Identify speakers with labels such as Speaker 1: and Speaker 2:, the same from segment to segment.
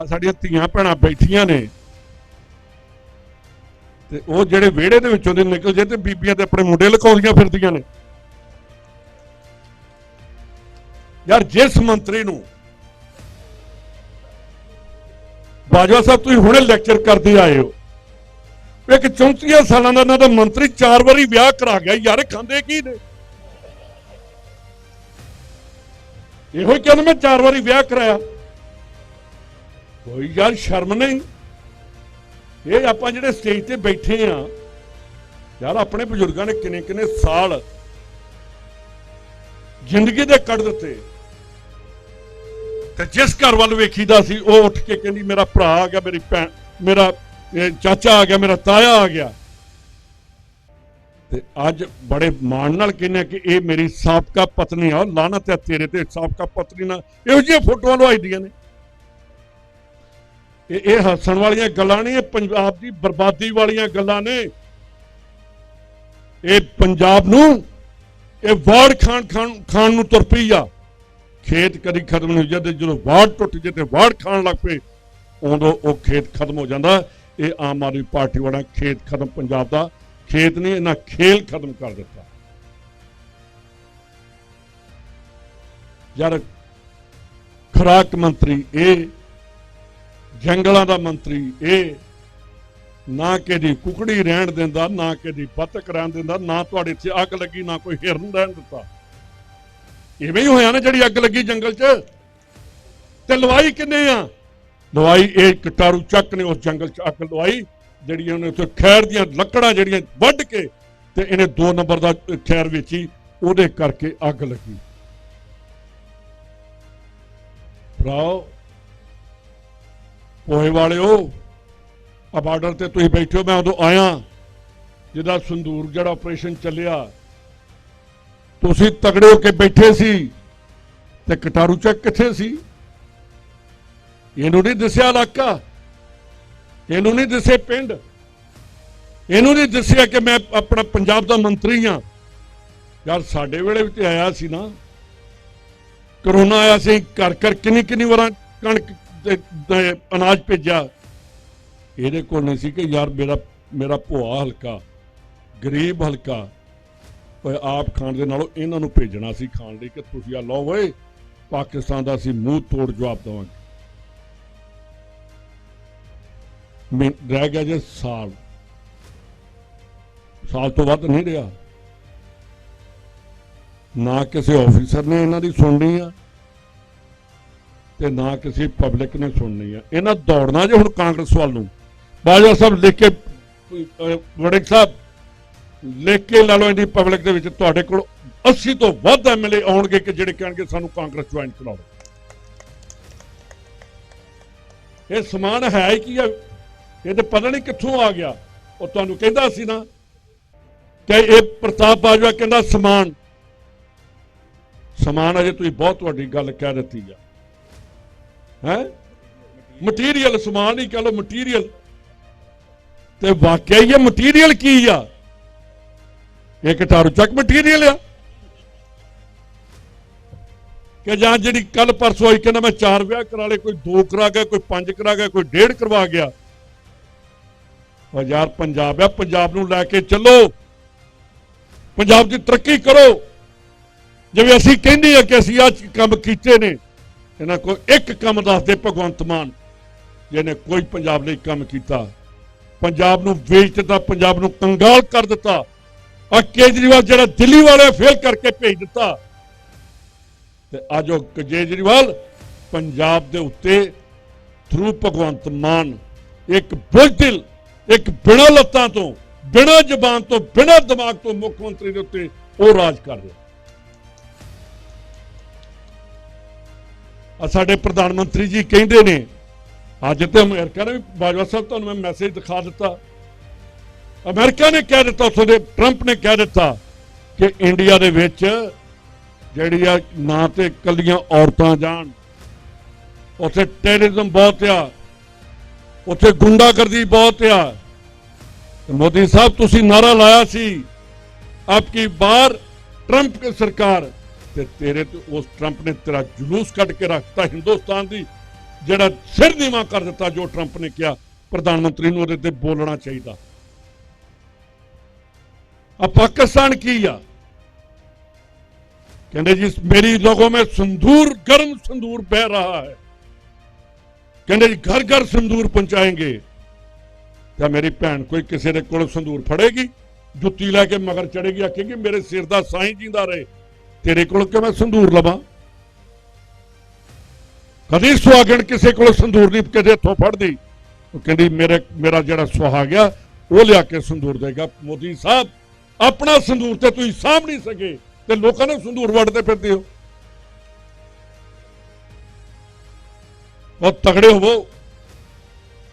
Speaker 1: ਸਾਡੀਆਂ ਧੀਆਂ ਭੈਣਾਂ ਬੈਠੀਆਂ ਨੇ। ਤੇ ਉਹ ਜਿਹੜੇ ਵਿਹੜੇ ਦੇ ਵਿੱਚੋਂ ਦੇ ਨਿਕਲ ਜੇ ਤੇ ਬੀਬੀਆਂ ਤੇ ਆਪਣੇ ਮੁੰਡੇ ਲਕਾਉਂਦੀਆਂ ਫਿਰਦੀਆਂ ਨੇ। ਯਾਰ ਜਿਸ ਮੰਤਰੀ ਨੂੰ ਬਾਜਵਾ ਸਾਹਿਬ ਤੁਸੀਂ ਹੁਣੇ ਲੈਕਚਰ ਕਰਦੇ ਆਏ ਹੋ। ਇੱਕ 34 ਸਾਲਾਂ ਦਾ ਇਹਨਾਂ ਦਾ ਮੰਤਰੀ ਚਾਰ ਵਾਰੀ ਵਿਆਹ ਕਰਾ ਗਿਆ, ਯਾਰ ਖਾਂਦੇ ਕੀ ਨੇ? ਇਹੋ ਹੀ ਕਹਿੰਦਾ ਮੈਂ ਚਾਰ ਵਾਰੀ ਵਿਆਹ ਕਰਾਇਆ? ਕੋਈ ਯਾਰ ਸ਼ਰਮ ਨਹੀਂ। ਇਹ ਆਪਾਂ ਜਿਹੜੇ ਸਟੇਜ ਤੇ ਬੈਠੇ ਆ, ਯਾਰ ਆਪਣੇ ਬਜ਼ੁਰਗਾਂ ਨੇ ਕਿੰਨੇ ਕਿੰਨੇ ਸਾਲ ਜ਼ਿੰਦਗੀ ਦੇ ਕੱਢ ਦਿੱਤੇ। ਤੇ ਜਿਸ ਘਰ ਵੱਲ ਵੇਖੀਦਾ ਸੀ, ਉਹ ਉੱਠ ਕੇ ਕਹਿੰਦੀ, ਮੇਰਾ ਭਰਾ ਆ ਗਿਆ, ਮੇਰੀ ਭੈਣ, ਮੇਰਾ ਚਾਚਾ ਆ ਗਿਆ, ਮੇਰਾ ਤਾਇਆ ਆ ਗਿਆ। ਤੇ ਅੱਜ ਬੜੇ ਮਾਣ ਨਾਲ ਕਹਿੰਦੇ ਆ ਕਿ ਇਹ ਮੇਰੀ ਸਾਬਕਾ ਪਤਨੀ ਆ ਲਾਨਤ ਹੈ ਤੇਰੇ ਤੇ, ਸਾਬਕਾ ਪਤਨੀ ਨਾਲ। ਇਹੋ ਜਿਹੀਆਂ ਫੋਟੋਆਂ ਲਵਾਈਦੀਆਂ ਨੇ। ਇਹ ਇਹ ਹੱਸਣ ਵਾਲੀਆਂ ਗੱਲਾਂ ਨਹੀਂ, ਇਹ ਪੰਜਾਬ ਦੀ ਬਰਬਾਦੀ ਵਾਲੀਆਂ ਗੱਲਾਂ ਨੇ। ਇਹ ਪੰਜਾਬ ਨੂੰ, ਇਹ ਵਾੜ ਖਾਣ ਖਾਣ ਖਾਨ ਨੂੰ ਤੁਰ ਪਈ ਆ। ਖੇਤ ਕਦੀ ਖਤਮ ਨਹੀਂ ਹੁੰਦੇ ਜਦੋਂ ਵਾੜ ਟੁੱਟ ਜੇ ਤੇ ਵਾਰਡ ਖਾਣ ਲੱਗ ਪਏ, ਉਦੋਂ ਉਹ ਖੇਤ ਖਤਮ ਹੋ ਜਾਂਦਾ। ਇਹ ਆਮ ਆਦਮੀ ਪਾਰਟੀ ਵਾਲਾ ਖੇਤ ਖਤਮ ਪੰਜਾਬ ਦਾ, ਖੇਤ ਨਹੀਂ ਇਹਨਾਂ ਖੇਲ ਖਤਮ ਕਰ ਦਿੱਤਾ। ਯਾਰ, ਖੁਰਾਕ ਮੰਤਰੀ ਇਹ ਜੰਗਲਾਂ ਦਾ ਮੰਤਰੀ, ਇਹ ਨਾ ਕਿਹਦੀ ਕੁਕੜੀ ਰਹਿਣ ਦਿੰਦਾ, ਨਾ ਕਿਹਦੀ ਬਤਕ ਰਹਿਣ ਦਿੰਦਾ, ਨਾ ਤੁਹਾਡੇ ਇੱਥੇ ਅੱਗ ਲੱਗੀ, ਨਾ ਕੋਈ ਹਿਰਨ ਰਹਿਣ ਦਿੱਤਾ। ਇਵੇਂ ਹੀ ਹੋਇਆ ਨਾ ਜਿਹੜੀ ਅੱਗ ਲੱਗੀ ਜੰਗਲ 'ਚ। ਤੇ ਲਵਾਈ ਕਿੰਨੇ ਆ? ਲਵਾਈ ਇਹ ਕਟਾਰੂ ਚੱਕ ਨੇ, ਉਸ ਜੰਗਲ 'ਚ ਅੱਗ ਲਵਾਈ, ਜਿਹੜੀਆਂ ਉਹਨੇ ਉੱਥੇ ਖੈਰ ਦੀਆਂ ਲੱਕੜਾਂ ਜਿਹੜੀਆਂ ਵੱਢ ਕੇ ਤੇ ਇਹਨੇ 2 ਨੰਬਰ ਦਾ ਖੈਰ ਵੇਚੀ, ਉਹਦੇ ਕਰਕੇ ਅੱਗ ਲੱਗੀ। ਭਰਾਓ ਪੋਏ ਵਾਲਿਓ, ਆ ਬਾਰਡਰ ਤੇ ਤੁਸੀਂ ਬੈਠੇ ਹੋ, ਮੈਂ ਉਦੋਂ ਆਇਆ। ਜਿਹਦਾ ਸੰਦੂਰ ਜਿਹੜਾ ਆਪਰੇਸ਼ਨ ਚੱਲਿਆ, ਤੁਸੀਂ ਤਗੜੇ ਹੋ ਕੇ ਬੈਠੇ ਸੀ ਤੇ ਕਟਾਰੂ ਚੱਕ ਕਿੱਥੇ ਸੀ? ਇਹਨੂੰ ਨਹੀਂ ਦੱਸਿਆ ਇਲਾਕਾ, ਇਹਨੂੰ ਨਹੀਂ ਦੱਸੇ ਪਿੰਡ, ਇਹਨੂੰ ਨਹੀਂ ਦੱਸਿਆ ਕਿ ਮੈਂ ਆਪਣਾ ਪੰਜਾਬ ਦਾ ਮੰਤਰੀ ਆ ਯਾਰ ਸਾਡੇ ਵੇਲੇ ਵੀ ਤੇ ਆਇਆ ਸੀ ਨਾ। ਕਰੋਨਾ ਆਇਆ ਸੀ ਘਰ ਘਰ ਕਿੰਨੀ ਕਿੰਨੀ ਵਾਰਾਂ ਕਣਕ ਅਨਾਜ ਭੇਜਿਆ। ਇਹਦੇ ਕੋਲ ਨਹੀਂ ਸੀ ਕਿ ਯਾਰ ਮੇਰਾ ਮੇਰਾ ਭੋਆ ਹਲਕਾ, ਗਰੀਬ ਹਲਕਾ ਓਏ ਆਪ ਖਾਣ ਦੇ ਨਾਲੋਂ ਇਹਨਾਂ ਨੂੰ ਭੇਜਣਾ ਸੀ ਖਾਣ ਲਈ ਕਿ ਤੁਸੀਂ ਆ ਲਓ ਓਏ, ਪਾਕਿਸਤਾਨ ਦਾ ਅਸੀਂ ਮੂੰਹ ਤੋੜ ਜਵਾਬ ਦੇਵਾਂਗੇ। ਮੈਂ ਰਹਿ ਗਿਆ ਜੇ ਸਾਲ। ਸਾਲ ਤੋਂ ਵੱਧ ਨਹੀਂ ਰਿਹਾ। ਨਾ ਕਿਸੇ ਆਫੀਸਰ ਨੇ ਇਹਨਾਂ ਦੀ ਸੁਣਨੀ ਆ। ਤੇ ਨਾ ਕਿਸੇ ਪਬਲਿਕ ਨੇ ਸੁਣਨੀ ਆ। ਇਹਨਾਂ ਦੌੜਨਾ ਜੇ ਹੁਣ ਕਾਂਗਰਸ ਵੱਲ ਨੂੰ। ਬਾਜਵਾ ਸਾਹਿਬ ਲਿਖ ਕੇ ਅਹ, ਵੜਿੰਗ ਸਾਹਿਬ ਲਿਖ ਕੇ ਲਾ ਲਓ ਇਹਦੀ ਪਬਲਿਕ ਦੇ ਵਿੱਚ ਤੁਹਾਡੇ ਕੋਲ 80 ਤੋਂ ਵੱਧ ਐਮਐਲਏ ਆਉਣਗੇ ਕਿ ਜਿਹੜੇ ਕਹਿਣਗੇ ਸਾਨੂੰ ਕਾਂਗਰਸ ਜੁਆਇਨ ਕਰਾਓ। ਇਹ ਸਮਾਨ ਹੈ ਕੀ ਆ? ਇਹ ਤੇ ਪਤਾ ਨਹੀਂ ਕਿੱਥੋਂ ਆ ਗਿਆ। ਉਹ ਤੁਹਾਨੂੰ ਕਹਿੰਦਾ ਸੀ ਨਾ। ਕਿ ਇਹ ਪ੍ਰਤਾਪ ਬਾਜਵਾ ਕਹਿੰਦਾ ਸਮਾਨ। ਸਮਾਨ ਅਜੇ ਤੁਸੀਂ ਬਹੁਤ ਵੱਡੀ ਗੱਲ ਕਹਿ ਦਿੱਤੀ ਆ। ਹੈ? ਮਟੀਰੀਅਲ ਸਮਾਨ ਹੀ ਕਹ ਲੋ ਮਟੀਰੀਅਲ ਤੇ ਵਾਕਿਆ ਹੀ ਇਹ ਮਟੀਰੀਅਲ ਕੀ ਆ? ਇਹ ਕਟਾਰੂ ਚੱਕ ਮਟੀਰੀਅਲ ਆ। ਕਿ ਜਾਂ ਜਿਹੜੀ ਕੱਲ ਪਰਸੋਂ ਆਈ ਕਹਿੰਦਾ ਮੈਂ ਚਾਰ ਵਿਆਹ ਕਰਾ ਲਏ, ਕੋਈ ਦੋ ਕਰਾ ਗਿਆ, ਕੋਈ ਪੰਜ ਕਰਾ ਗਿਆ, ਕੋਈ ਡੇਢ ਕਰਵਾ ਗਿਆ। ਉਹ ਯਾਰ ਪੰਜਾਬ ਆ, ਪੰਜਾਬ ਨੂੰ ਲੈ ਕੇ ਚੱਲੋ। ਪੰਜਾਬ ਦੀ ਤਰੱਕੀ ਕਰੋ। ਜਿਵੇਂ ਅਸੀਂ ਕਹਿੰਦੇ ਆ ਕਿ ਅਸੀਂ ਆ ਕੰਮ ਕੀਤੇ ਨੇ ਇਹਨਾਂ ਕੋਲ ਇੱਕ ਕੰਮ ਦੱਸਦੇ ਭਗਵੰਤ ਮਾਨ, ਜਿਹਨੇ ਕੋਈ ਪੰਜਾਬ ਲਈ ਕੰਮ ਕੀਤਾ। ਪੰਜਾਬ ਨੂੰ ਵੇਚ ਦਿੱਤਾ, ਪੰਜਾਬ ਨੂੰ ਕੰਗਾਲ ਕਰ ਦਿੱਤਾ। ਔਰ ਕੇਜਰੀਵਾਲ ਜਿਹੜਾ ਦਿੱਲੀ ਵਾਲੇ ਫੇਲ ਕਰਕੇ ਭੇਜ ਦਿੱਤਾ। ਤੇ ਅੱਜ ਉਹ ਕੇਜਰੀਵਾਲ ਪੰਜਾਬ ਦੇ ਉੱਤੇ ਥਰੂ ਭਗਵੰਤ ਮਾਨ, ਇੱਕ ਬੁਜ਼ਦਿਲ ਇੱਕ ਬਿਨਾਂ ਲੱਤਾਂ ਤੋਂ, ਬਿਨਾਂ ਜ਼ਬਾਨ ਤੋਂ, ਬਿਨਾਂ ਦਿਮਾਗ ਤੋਂ ਮੁੱਖ ਮੰਤਰੀ ਦੇ ਉੱਤੇ ਉਹ ਰਾਜ ਕਰ ਰਿਹਾ। ਸਾਡੇ ਪ੍ਰਧਾਨ ਮੰਤਰੀ ਜੀ ਕਹਿੰਦੇ ਨੇ, ਅੱਜ ਤੇ ਅਮਰੀਕਾ ਨੇ ਵੀ ਬਾਜਵਾ ਸਾਹਿਬ ਤੁਹਾਨੂੰ ਮੈਂ ਮੈਸੇਜ ਦਿਖਾ ਦਿੱਤਾ। ਅਮਰੀਕਾ ਨੇ ਕਹਿ ਦਿੱਤਾ, ਉੱਥੋਂ ਦੇ ਟਰੰਪ ਨੇ ਕਹਿ ਦਿੱਤਾ ਕਿ ਇੰਡੀਆ ਦੇ ਵਿੱਚ ਜਿਹੜੀ ਆ ਨਾ ਤੇ ਕੱਲੀਆਂ ਔਰਤਾਂ ਜਾਣ। ਉੱਥੇ ਟੈਰਰਿਜ਼ਮ ਬਹੁਤ ਆ, ਉੱਥੇ ਗੁੰਡਾਗਰਦੀ ਬਹੁਤ ਆ। ਮੋਦੀ ਸਾਹਿਬ, ਤੁਸੀਂ ਨਾਰਾ ਲਾਇਆ ਸੀ, ਆਪਕੀ ਬਾਰ ਟਰੰਪ ਸਰਕਾਰ ਤੇ ਤੇਰੇ ਤੇ ਉਸ ਟਰੰਪ ਨੇ ਤੇਰਾ ਜਲੂਸ ਕੱਢ ਕੇ ਰੱਖਤਾ ਹਿੰਦੁਸਤਾਨ ਦੀ, ਜਿਹੜਾ ਸਿਰ ਨੀਵਾ ਕਰ ਦਿੱਤਾ ਜੋ ਟਰੰਪ ਨੇ ਕਿਹਾ, ਪ੍ਰਧਾਨ ਮੰਤਰੀ ਨੂੰ ਉਹਦੇ ਤੇ ਬੋਲਣਾ ਚਾਹੀਦਾ। ਆ ਪਾਕਿਸਤਾਨ ਕੀ ਆ? ਕਹਿੰਦੇ ਜੀ, ਮੇਰੀ ਲੋਗੋ ਮੇ ਸੰਦੂਰ, ਗਰਮ ਸੰਦੂਰ ਬਹਿ ਰਹਾ ਹੈ। ਕਹਿੰਦੇ ਜੀ, ਘਰ ਘਰ ਸੰਦੂਰ ਪਹੁੰਚਾਏਗੇ। ਤਾਂ ਮੇਰੀ ਭੈਣ ਕੋਈ ਕਿਸੇ ਦੇ ਕੋਲ ਸੰਦੂਰ ਫੜੇਗੀ, ਜੁੱਤੀ ਲੈ ਕੇ ਮਗਰ ਚੜੇਗੀ ਆਖੇਗੀ, ਮੇਰੇ ਸਿਰ ਦਾ ਸਾਈਂ ਜਿੰਦਾ ਰਹੇ। ਤੇਰੇ ਕੋਲ ਕਿ ਮੈਂ ਸੰਦੂਰ ਲਵਾਂ? ਕਦੀ ਸੁਹਾਗਣ ਕਿਸੇ ਕੋਲ ਸੰਧੂਰ ਨਹੀਂ ਕਦੇ ਹੱਥੋਂ ਫੜਦੀ। ਉਹ ਕਹਿੰਦੀ, ਮੇਰੇ, ਮੇਰਾ ਜਿਹੜਾ ਸੁਹਾਗ ਆ, ਉਹ ਲਿਆ ਕੇ ਸੰਧੂਰ ਦੇਗਾ। ਮੋਦੀ ਸਾਹਿਬ, ਆਪਣਾ ਸੰਦੂਰ ਤੇ ਤੁਸੀਂ ਸਾਂਭ ਨਹੀਂ ਸਕੇ, ਤੇ ਲੋਕਾਂ ਨੂੰ ਸੰਧੂਰ ਵੜਦੇ ਫਿਰਦੇ ਹੋ। ਬਹੁਤ ਤਗੜੇ ਹੋਵੋ।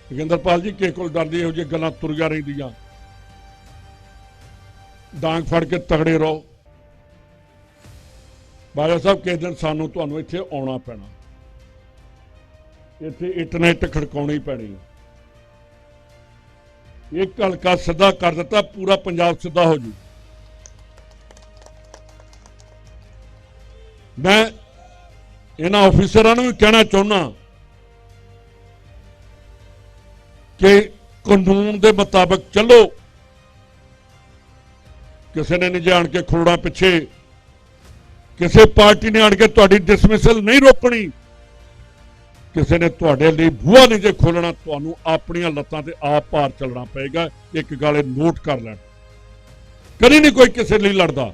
Speaker 1: ਜੋਗਿੰਦਰਪਾਲ ਜੀ, ਕਿਸੇ ਕੋਲ ਡਰਦੀ ਇਹੋ ਜਿਹੀ ਗੱਲਾਂ ਤੁਰ ਤੁਰੀਆਂ ਰਹਿੰਦੀਆਂ। ਡਾਂਗ ਫੜ ਕੇ ਤਗੜੇ ਰਹੋ। ਬਾਜਾ ਸਾਹਿਬ, ਕਿਸੇ ਦਿਨ ਸਾਨੂੰ ਤੁਹਾਨੂੰ ਇੱਥੇ ਆਉਣਾ ਪੈਣਾ। ਇੱਥੇ ਇੰਟਰਨੈਟ ਖੜਕਾਉਣੀ ਪੈਣੀ ਇੱਕ ਹਲਕਾ ਸਿੱਧਾ ਕਰ ਦਿੱਤਾ, ਪੂਰਾ ਪੰਜਾਬ ਸਿੱਧਾ ਹੋ ਜੂ। ਮੈਂ ਇਹਨਾਂ ਆਫੀਸਰਾਂ ਨੂੰ ਵੀ ਕਹਿਣਾ ਚਾਹੁੰਦਾ ਕਿ ਕਾਨੂੰਨ ਦੇ ਮੁਤਾਬਕ ਚੱਲੋ। ਕਿਸੇ ਨੇ ਨਹੀਂ ਜਾਣ ਕੇ ਖੋੜਾ ਪਿੱਛੇ ਕਿਸੇ ਪਾਰਟੀ ਨੇ ਆਣ ਕੇ ਤੁਹਾਡੀ ਡਿਸਮਿਸਲ ਨਹੀਂ ਰੋਕਣੀ, ਕਿਸੇ ਨੇ ਤੁਹਾਡੇ ਲਈ ਬੂਹਾ ਨਹੀਂ ਜੇ ਖੋਲਣਾ ਤੁਹਾਨੂੰ ਆਪਣੀਆਂ ਲੱਤਾਂ ਤੇ ਆਪ ਭਾਰ ਚੱਲਣਾ ਪਏਗਾ। ਇੱਕ ਗਾਲੇ ਨੋਟ ਕਰ ਲੈਣ। ਕਦੀ ਨਹੀਂ ਕੋਈ ਕਿਸੇ ਲਈ ਲੜਦਾ।